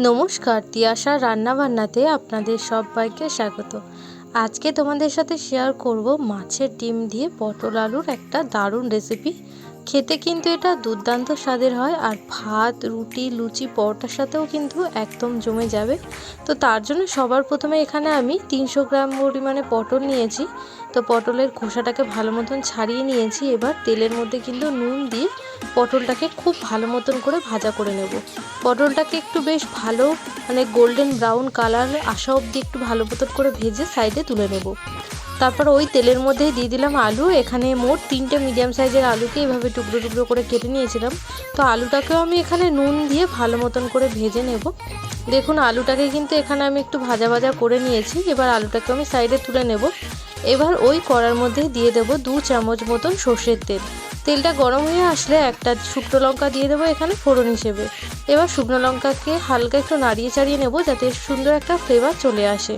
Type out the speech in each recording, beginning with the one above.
নমস্কার তিয়াশা রান্নাবান্নাতে আপনাদের সবাইকে স্বাগত। আজকে তোমাদের সাথে শেয়ার করব মাছের ডিম দিয়ে পটল আলুর একটা দারুণ রেসিপি খেতে কিন্তু এটা দুর্দান্ত স্বাদের হয় আর ভাত, রুটি, লুচি, পরোটার সাথেও কিন্তু একদম জমে যাবে। তো তার জন্য সবার প্রথমে এখানে আমি তিনশো গ্রাম পরিমাণে পটল নিয়েছি। তো পটলের খোসাটাকে ভালো মতন ছাড়িয়ে নিয়েছি। এবার তেলের মধ্যে কিন্তু নুন দিয়ে পটলটাকে খুব ভালো মতন করে ভাজা করে নেব। পটলটাকে একটু বেশ ভালো মানে গোল্ডেন ব্রাউন কালার আসা অবধি একটু ভালো মতন করে ভেজে সাইডে তুলে নেব। তারপর ওই তেলের মধ্যেই দিয়ে দিলাম আলু। এখানে মোট তিনটে মিডিয়াম সাইজের আলুকে এভাবে টুকরো টুকরো করে কেটে নিয়েছিলাম। তো আলুটাকেও আমি এখানে নুন দিয়ে ভালো মতন করে ভেজে নেব। দেখুন, আলুটাকে কিন্তু এখানে আমি একটু ভাজা ভাজা করে নিয়েছি। এবার আলুটাকে আমি সাইডে তুলে নেব। এবার ওই কড়ার মধ্যে দিয়ে দেবো দু চামচ মতন সর্ষের তেল। তেলটা গরম হয়ে আসলে একটা শুকনো লঙ্কা দিয়ে দেবো এখানে ফোড়ন হিসেবে। এবার শুকনো লঙ্কাকে হালকা একটু নাড়িয়ে চাড়িয়ে নেব যাতে সুন্দর একটা ফ্লেভার চলে আসে।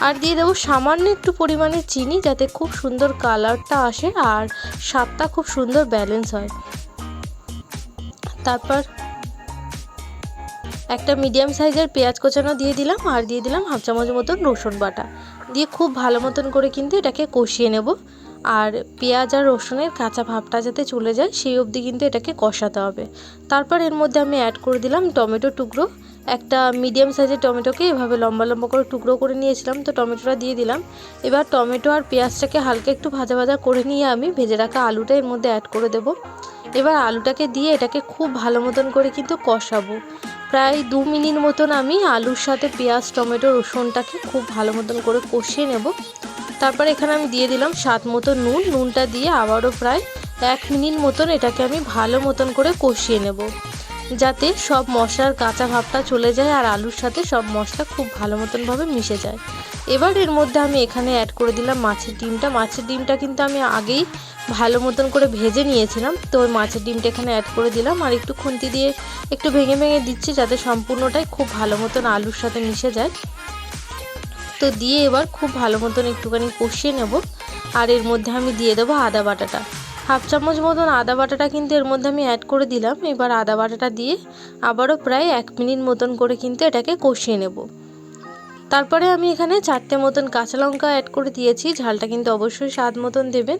আর দিয়ে দেবো সামান্য একটু পরিমাণে চিনি যাতে খুব সুন্দর কালারটা আসে আর স্বাদটা খুব সুন্দর ব্যালেন্স হয়। তারপর একটা মিডিয়াম সাইজের পেঁয়াজ কোচানো দিয়ে দিলাম আর দিয়ে দিলাম হাফ চামচ মতন রসুন বাটা। দিয়ে খুব ভালো মতন করে কিন্তু এটাকে কষিয়ে নেব। আর পেঁয়াজ আর রসুনের কাঁচা ভাবটা যাতে চলে যায়, সেই অবধি কিন্তু এটাকে কষাতে হবে। তারপর এর মধ্যে আমি অ্যাড করে দিলাম টমেটো টুকরো। একটা মিডিয়াম সাইজের টমেটোকে এভাবে লম্বা লম্বা করে টুকরো করে নিয়েছিলাম, তো টমেটোটা দিয়ে দিলাম। এবার টমেটো আর পেঁয়াজটাকে হালকা একটু ভাজা ভাজা করে নিয়ে আমি ভেজে রাখা আলুটা এর মধ্যে অ্যাড করে দেব। এবার আলুটাকে দিয়ে এটাকে খুব ভালো মতন করে কিন্তু কষাবো। প্রায় দু মিনিট মতন আমি আলুর সাথে পেঁয়াজ, টমেটো, রসুনটাকে খুব ভালো মতন করে কষিয়ে নেব। তারপর এখানে আমি দিয়ে দিলাম স্বাদ মতো নুন। নুনটা দিয়ে আবারও প্রায় এক মিনিট মতন এটাকে আমি ভালো মতন করে কষিয়ে নেব। যাতে সব মশলার কাঁচা ভাবটা চলে যায় আর আলুর সাথে সব মশলা খুব ভালো মতনভাবে মিশে যায়। এবার এর মধ্যে আমি এখানে অ্যাড করে দিলাম মাছের ডিমটা। মাছের ডিমটা কিন্তু আমি আগেই ভালো মতন করে ভেজে নিয়েছিলাম। তো ওই মাছের ডিমটা এখানে অ্যাড করে দিলাম আর একটু খুন্তি দিয়ে একটু ভেঙে ভেঙে দিচ্ছি যাতে সম্পূর্ণটাই খুব ভালো মতন আলুর সাথে মিশে যায়। তো দিয়ে এবার খুব ভালো মতন একটুখানি কষিয়ে নেব। আর এর মধ্যে আমি দিয়ে দেবো আদা বাটাটা। হাফ চামচ মতন আদা বাটাটা কিন্তু এর মধ্যে আমি অ্যাড করে দিলাম। এবার আদা বাটাটা দিয়ে আবারও প্রায় এক মিনিট মতন করে কিন্তু এটাকে কষিয়ে নেব। তারপরে আমি এখানে চারটে মতন কাঁচা লঙ্কা অ্যাড করে দিয়েছি। ঝালটা কিন্তু অবশ্যই স্বাদ মতন দেবেন।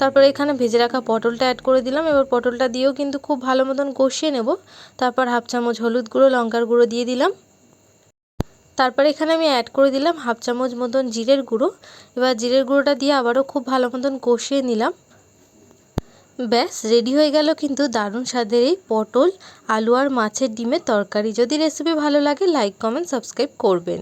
তারপরে এখানে ভেজে রাখা পটলটা অ্যাড করে দিলাম। এবার পটলটা দিয়েও কিন্তু খুব ভালো মতন কষিয়ে নেব। তারপর হাফ চামচ হলুদ গুঁড়ো, লঙ্কার গুঁড়ো দিয়ে দিলাম। তারপর এখানে আমি অ্যাড করে দিলাম হাফ চামচ মতন জিরের গুঁড়ো। এবার জিরের গুঁড়োটা দিয়ে আবারও খুব ভালো মতন কষিয়ে নিলাম। ব্যাস রেডি হয়ে গেল কিন্তু দারুণ স্বাদের এই পটল, আলু আর মাছের ডিমের তরকারি। যদি রেসিপি ভালো লাগে লাইক কমেন্ট সাবস্ক্রাইব করবেন।